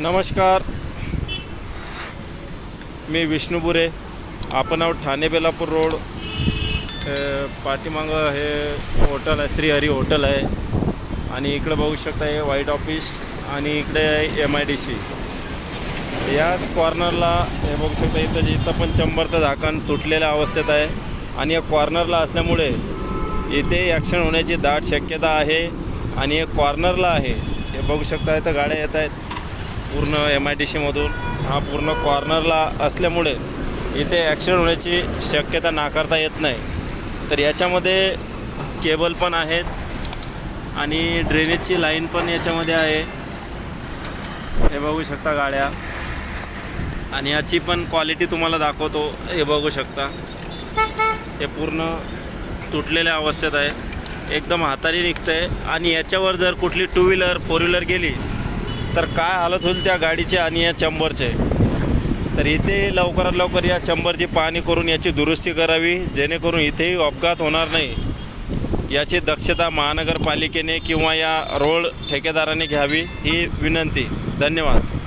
नमस्कार. मी विष्णुपुरे आपण आहोत ठाणे बेलापूर रोड. पाठीमागं हे हॉटेल आहे श्रीहरी हॉटेल आहे. आणि इकडे बघू शकता हे व्हाईट ऑफिस आणि इकडे आहे एम आय डी सी याच कॉर्नरला हे बघू शकता इथं इथं पण चंबरचं झाकण तुटलेल्या अवस्थेत आहे. आणि या कॉर्नरला असल्यामुळे इथे ॲक्शन होण्याची दाट शक्यता आहे. आणि हे कॉर्नरला आहे. हे बघू शकता इथं गाड्या येत आहेत. पूर्ण एम आय डी सीमधून हा पूर्ण कॉर्नरला असल्यामुळे इथे ॲक्सिडेंट होण्याची शक्यता नाकारता येत नाही. तर याच्यामध्ये केबल पण आहेत आणि ड्रेनेजची लाईन पण याच्यामध्ये आहे. हे बघू शकता गाड्या. आणि याची पण क्वालिटी तुम्हाला दाखवतो. हे बघू शकता. हे पूर्ण तुटलेल्या अवस्थेत आहे. एकदम हाताने निघतं आहे आणि याच्यावर जर कुठली टू व्हीलर फोर व्हीलर गेली तर काय हालत होईल त्या गाडीचे आणि या चंबरचे? तर इथे लवकरात लवकर या चंबरची पाहणी करून याची दुरुस्ती करावी जेणेकरून इथेही अपघात होणार नाही. याची दक्षता महानगरपालिकेने किंवा या रोड ठेकेदाराने घ्यावी ही विनंती. धन्यवाद.